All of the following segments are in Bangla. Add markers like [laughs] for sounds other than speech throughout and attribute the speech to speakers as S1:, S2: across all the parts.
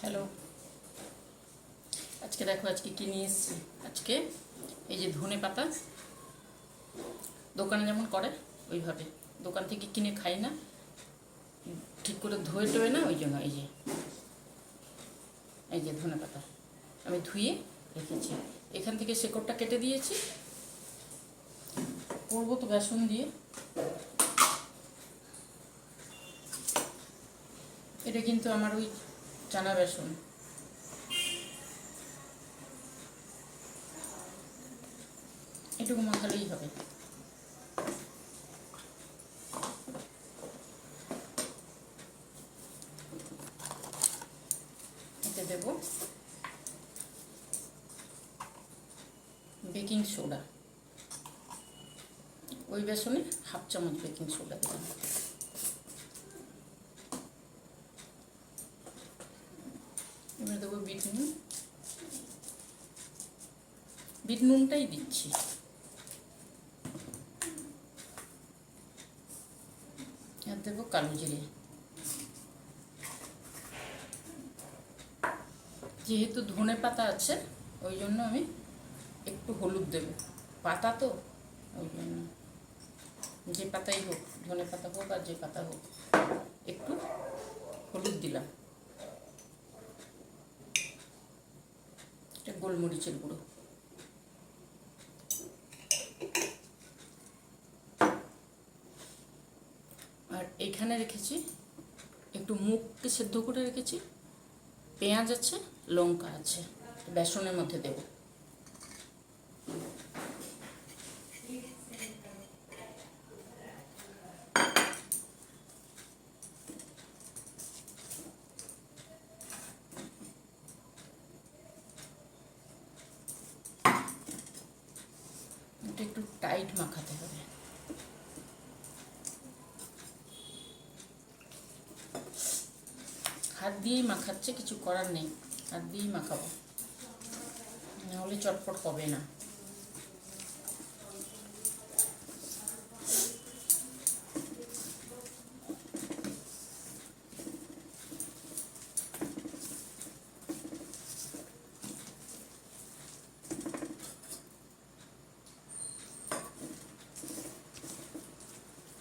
S1: হ্যালো আজকে দেখো, আজকে কি নিয়ে এসেছি? আজকে এই যে ধনে পাতা, দোকানে যেমন করে, ওইভাবে। দোকান থেকে কিনে খাই না, ঠিক করে ধুয়ে টোয়ে না, ওই জন্য এই যে এই যে ধনে পাতা আমি ধুয়ে রেখেছি। এখান থেকে শেকড়টা কেটে দিয়েছি। করব তো বেসন দিয়ে। এটা কিন্তু আমার ওই চানা বেসন এটুকু মাখালেই হবে। এতে দেব বেকিং সোডা। ওই বেসনে হাফ চামচ বেকিং সোডা দিলাম। এবার দেবো বিট নুন। বিট নুনটাই দিচ্ছি। আর দেবো কালো জিরে। যেহেতু ধনে পাতা আছে, ওই জন্য আমি একটু হলুদ দেবো। পাতা তো, ওই জন্য। যে পাতাই হোক, ধনে পাতা হোক আর যে পাতা হোক, একটু হলুদ দিলাম এটা গোলমরিচের গুঁড়ো। আর এখানে রেখেছি, একটু মুখকে সেদ্ধ করে রেখেছি। পেঁয়াজ আছে, লঙ্কা আছে, বেসনের মধ্যে দেব এটা একটু টাইট মাখাতে হবে হাত দিয়েই মাখাচ্ছে, কিছু করার নেই। হাত দিয়েই মাখাবো। নাহলে চটপট হবে না।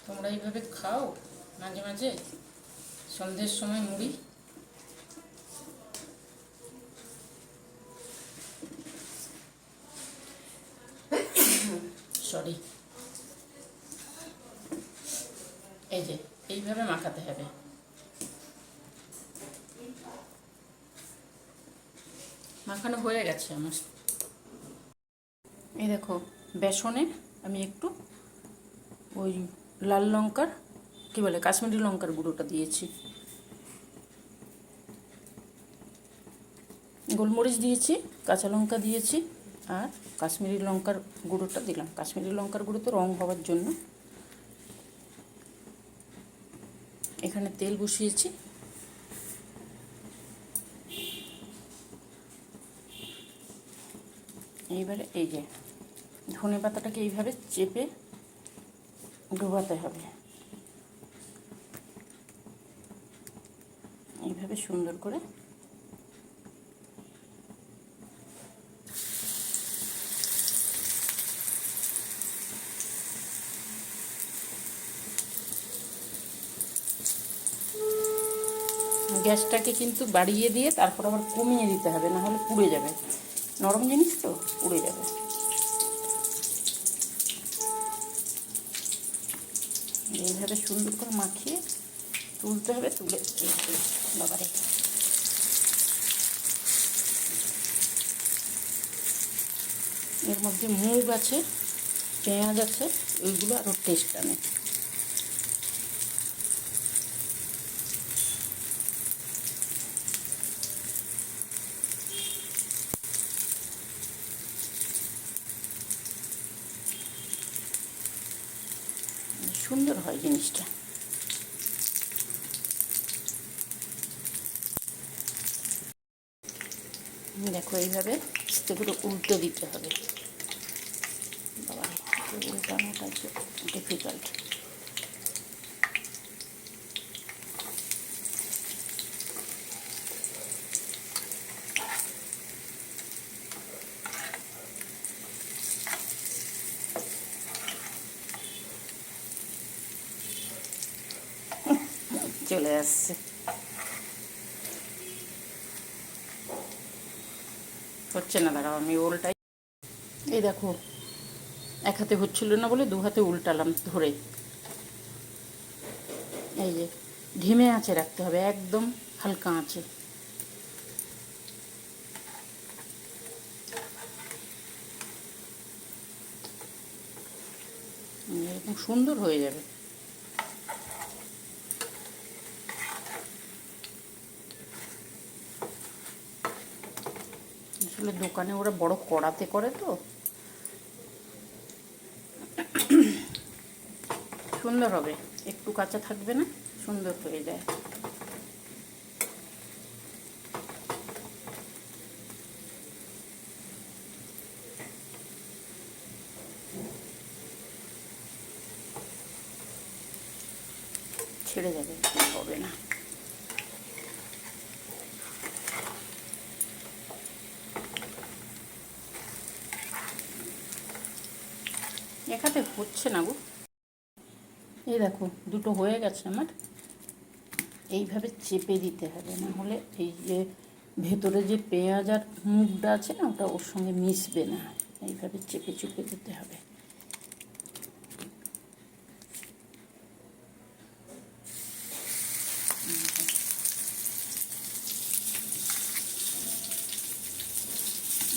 S1: তোমরা এইভাবে খাও মাঝে মাঝে? সন্ধ্যের সময় মুড়ি? সরি এই যে, এইভাবে মাখাতে হবে। মাখানো হয়ে গেছে আমার। এই দেখো, বেসনে আমি একটু ওই লাল লঙ্কার, কি বলে, কাশ্মীরি লঙ্কার গুঁড়োটা দিয়েছি। গোলমরিচ দিয়েছি, কাঁচা লঙ্কা দিয়েছি আর কাশ্মীরি লঙ্কার গুঁড়োটা দিলাম। কাশ্মীরি লঙ্কার গুঁড়ো তো রং হওয়ার জন্য। এখানে তেল বসিয়েছি। এইবারে এই যে ধনে পাতাটাকে এইভাবে চেপে ডোবাতে হবে। এইভাবে সুন্দর করে গ্যাসটাকে কিন্তু বাড়িয়ে দিয়ে তারপর আবার কমিয়ে দিতে হবে, না হলে পুড়ে যাবে। নরম জিনিস তো, পুড়ে যাবে। এইভাবে সুন্দর করে মাখিয়ে তুলতে হবে, তুলে বাবারে। এর মধ্যে মুগ আছে, পেঁয়াজ আছে, ওইগুলো আরও টেস্ট আনে। সুন্দর হয় জিনিসটা। দেখো এইভাবে এগুলো উল্টো দিতে হবে। বাবা উল্টানোটা ডিফিকাল্ট চলে আসছে। হচ্ছে না, দাঁড়াও, আমি ওলটাই এই দেখো, এক হাতে হচ্ছিল না বলে দু হাতে উল্টালাম ধরে। এই যে ধিমে আঁচে রাখতে হবে, একদম হালকা এরকম সুন্দর হয়ে যাবে। দোকানে ওরা বড় কড়াতে করে তো। সুন্দর হবে, একটু কাঁচা থাকবে না, সুন্দর হয়ে যায়। ছেড়ে যাবে, হবে না এখানে হচ্ছে না গো। এই দেখো, দুটো হয়ে গেছে আমার। এইভাবে চেপে দিতে হবে, না হলে এই যে ভেতরে যে পেঁয়াজ আর মুগটা আছে না, ওটা ওর সঙ্গে মিশবে না। এইভাবে চেপে চুপে দিতে হবে।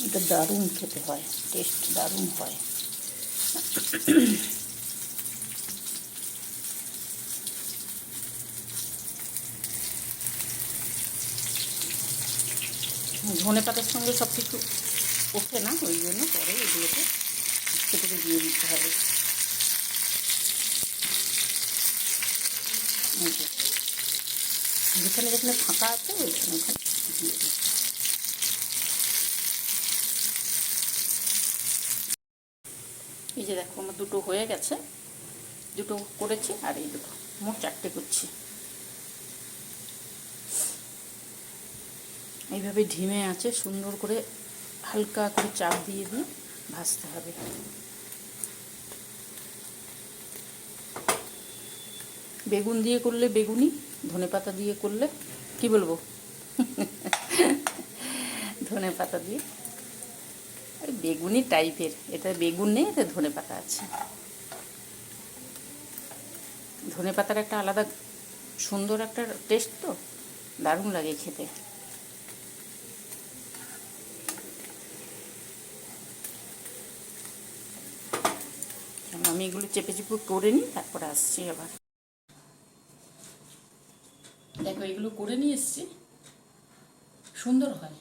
S1: এটা দারুণ খেতে হয়, টেস্ট দারুণ হয়। ধনে পাতার সঙ্গে সব কিছু ওঠে না, ওই জন্য পরে এগুলোকে একটু দিয়ে দিতে হবে। যেখানে যেখানে ফাঁকা আছে ওইখানে ওখানে দিয়ে দিই যে দেখো আমার দুটো হয়ে গেছে। দুটো করেছি আর এই দুটো। মোট চারটে করছি। এইভাবে ঢিমে আছে, সুন্দর করে হালকা করে চাপ দিয়ে দিয়ে ভাজতে হবে। বেগুন দিয়ে করলে বেগুনি, ধনে পাতা দিয়ে করলে, কি বলব? [laughs] ধনে পাতা দিয়ে। বেগুনি টাইপের এটা বেগুন নেই, এটা ধনে পাতা আছে। ধনে পাতার একটা আলাদা সুন্দর একটা টেস্ট তো। দারুণ লাগে খেতে। আমি এগুলো চেপে চেপে করে নিই, তারপরে আসছি আবার। দেখো, এগুলো করে নিয়ে এসছি। সুন্দর হয়।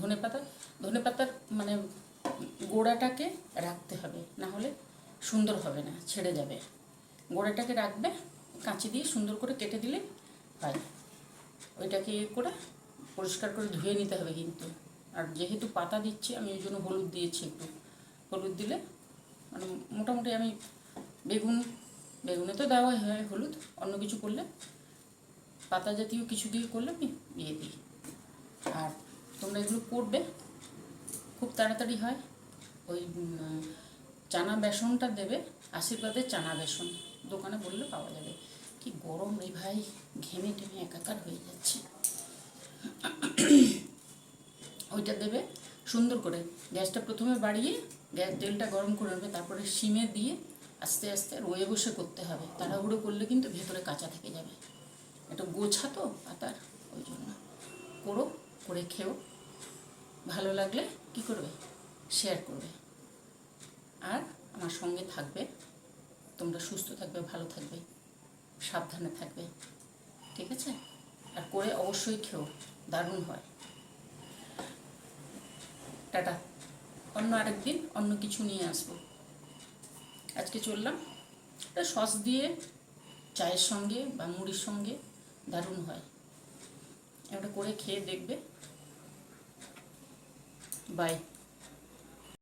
S1: ধনে পাতা, ধনে পাতার মানে গোড়াটাকে রাখতে হবে না হলে সুন্দর হবে না, ছেড়ে যাবে। গোড়াটাকে রাখবে, কাঁচি দিয়ে সুন্দর করে কেটে দিলে হয়। ওইটাকে করে পরিষ্কার করে ধুয়ে নিতে হবে কিন্তু। আর যেহেতু পাতা দিচ্ছি, আমি ওই জন্য হলুদ দিয়েছি একটু। হলুদ দিলে মানে মোটামুটি আমি বেগুন, বেগুনে তো দেওয়াই হয় হলুদ, অন্য কিছু করলে পাতা জাতীয় কিছু দিয়ে করলে আমি দিয়ে দিই। আর তোমরা এগুলো করবে খুব তাড়াতাড়ি হয়। ওই চানা বেসনটা দেবে আশীর্বাদের চানা বেসন। দোকানে বললে পাওয়া যাবে। কি গরম রে ভাই, ঘেমে টেমে একাকার হয়ে যাচ্ছে। ওইটা দেবে সুন্দর করে। গ্যাসটা প্রথমে বাড়িয়ে গ্যাস তেলটা গরম করে নেবে, তারপরে সিমে দিয়ে আস্তে আস্তে রয়ে বসে করতে হবে। তাড়াহুড়ো করলে কিন্তু ভেতরে কাঁচা থেকে যাবে। একটা গোছা তো পাতার, ওই জন্য। করো, করে খেও। ভালো লাগলে কি করবে? শেয়ার করবে। আর আমার সঙ্গে থাকবে, তোমরা সুস্থ থাকবে, ভালো থাকবে, সাবধানে থাকবে। ঠিক আছে? আর করে অবশ্যই খেও, দারুণ হয়। টাটা। অন্য আরেকদিন অন্য কিছু নিয়ে আসব। আজকে চললাম এটা সস দিয়ে চায়ের সঙ্গে বা মুড়ির সঙ্গে দারুণ হয়। এটা করে খেয়ে দেখবে Bye.